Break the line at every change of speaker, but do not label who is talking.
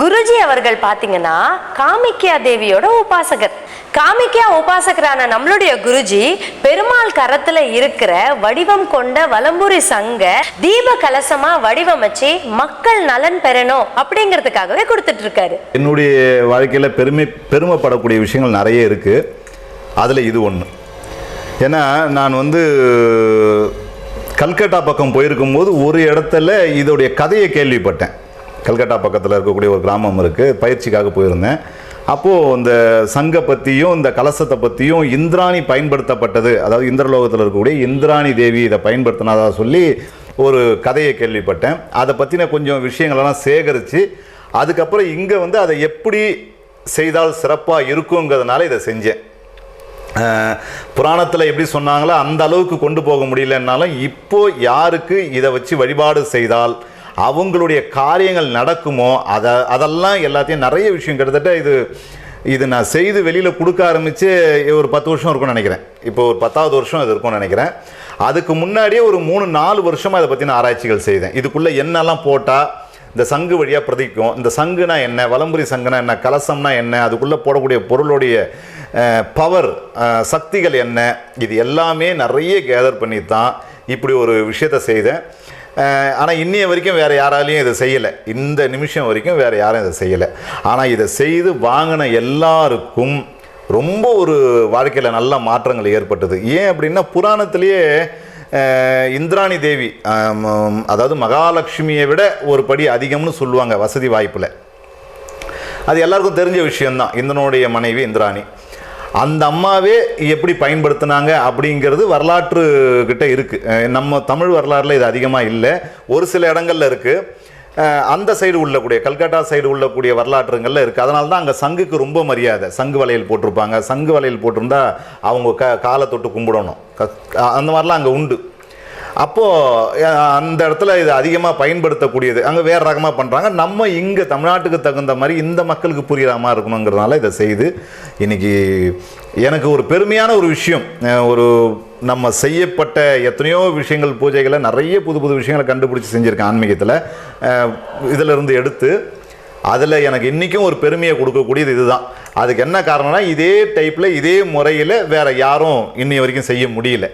குருஜி அவர்கள் பாத்தீங்கன்னா காமிக்யா தேவியோட உபாசகர். காமிக்கியா உபாசகரான நம்மளுடைய குருஜி பெருமாள் கரத்துல இருக்கிற வடிவம் கொண்ட வலம்புரி சங்க தீப கலசமா வடிவமைச்சு மக்கள் நலன் பெறணும் அப்படிங்கிறதுக்காகவே கொடுத்துட்டு இருக்காரு
என்னுடைய வாழ்க்கையில் பெருமை பெருமைப்படக்கூடிய விஷயங்கள் நிறைய இருக்குது அதில் இது ஒன்று ஏன்னா நான் வந்து கல்கட்டா பக்கம் போயிருக்கும்போது ஒரு இடத்துல இதோடைய கதையை கேள்விப்பட்டேன். கல்கட்டா பக்கத்தில் இருக்கக்கூடிய ஒரு கிராமம் இருக்குது பயிற்சிக்காக போயிருந்தேன். அப்போது இந்த சங்கை பற்றியும் இந்த கலசத்தை பற்றியும் இந்திராணி பயன்படுத்தப்பட்டது. அதாவது இந்திரலோகத்தில் இருக்கக்கூடிய இந்திராணி தேவி இதை பயன்படுத்தினதாக சொல்லி ஒரு கதையை கேள்விப்பட்டேன். அதை பற்றின கொஞ்சம் விஷயங்களெல்லாம் சேகரித்து அதுக்கப்புறம் இங்கே வந்து அதை எப்படி செய்தால் சிறப்பாக இருக்குங்கிறதுனால இதை செஞ்சேன். புராணத்தில் எப்படி சொன்னாங்களோ அந்த அளவுக்கு கொண்டு போக முடியலன்னாலும் இப்போது யாருக்கு இதை வச்சு வழிபாடு செய்தால் அவங்களுடைய காரியங்கள் நடக்குமோ அதை அதெல்லாம் எல்லாத்தையும் நிறைய விஷயம் கிட்டத்தட்ட இது இது நான் செய்து வெளியில் கொடுக்க ஆரம்பித்து ஒரு பத்து வருஷம் இருக்கும்னு நினைக்கிறேன். இப்போ ஒரு பத்தாவது வருஷம் இது இருக்கும்னு நினைக்கிறேன். அதுக்கு முன்னாடியே ஒரு மூணு நாலு வருஷமாக அதை பற்றின ஆராய்ச்சிகள் செய்தேன். இதுக்குள்ளே என்னெல்லாம் போட்டால் இந்த சங்கு வழியாக பிரதிக்கும் இந்த சங்குனா என்ன வலம்புரி சங்குனா என்ன கலசம்னா என்ன அதுக்குள்ளே போடக்கூடிய பொருளுடைய பவர் சக்திகள் என்ன இது எல்லாமே நிறைய கேதர் பண்ணி தான் இப்படி ஒரு விஷயத்தை செய்தேன். ஆனால் இன்னைய வரைக்கும் வேறு யாராலையும் இதை செய்யலை. இந்த நிமிஷம் வரைக்கும் வேறு யாரும் இதை செய்யலை. ஆனால் இதை செய்து வாங்கின எல்லாருக்கும் ரொம்ப ஒரு வாழ்க்கையில் நல்ல மாற்றங்கள் ஏற்பட்டது. ஏன் அப்படின்னா புராணத்திலேயே இந்திராணி தேவி அதாவது மகாலட்சுமியை விட ஒரு படி அதிகம்னு சொல்லுவாங்க வசதி வாய்ப்பில். அது எல்லாருக்கும் தெரிஞ்ச விஷயந்தான் இந்திரனுடைய மனைவி இந்திராணி. அந்த அம்மாவே எப்படி பயன்படுத்தினாங்க அப்படிங்கிறது வரலாற்று கிட்ட இருக்குது நம்ம தமிழ் வரலாறுல இது அதிகமாக இல்லை. ஒரு சில இடங்கள்ல இருக்குது அந்த சைடு உள்ளக்கூடிய கல்கட்டா சைடு உள்ளக்கூடிய வரலாற்றுங்களில் இருக்குது அதனால தான் அங்கே சங்குக்கு ரொம்ப மரியாதை. சங்கு வளையல் போட்டிருப்பாங்க. சங்கு வளையல் போட்டிருந்தா அவங்க க காலை தொட்டு கும்பிடணும். க- அந்த மாதிரிலாம் அங்கே உண்டு. அப்போது அந்த இடத்துல இது அதிகமாக பயன்படுத்தக்கூடியது. அங்கே வேறு ரகமாக பண்ணுறாங்க நம்ம இங்கே தமிழ்நாட்டுக்கு தகுந்த மாதிரி இந்த மக்களுக்கு புரிகிற மாதிரி இருக்கணுங்கிறதுனால இதை செய்து இன்றைக்கி எனக்கு ஒரு பெருமையான ஒரு விஷயம். ஒரு நம்ம செய்யப்பட்ட எத்தனையோ விஷயங்கள் பூஜைகளை நிறைய புது புது விஷயங்களை கண்டுபிடிச்சி செஞ்சுருக்கேன் ஆன்மீகத்தில். இதிலிருந்து எடுத்து அதில் எனக்கு இன்றைக்கும் ஒரு பெருமையை கொடுக்கக்கூடியது இதுதான். அதுக்கு என்ன காரணம்னா இதே டைப்பில் இதே முறையில் வேறு யாரும் இன்னி வரைக்கும் செய்ய முடியல.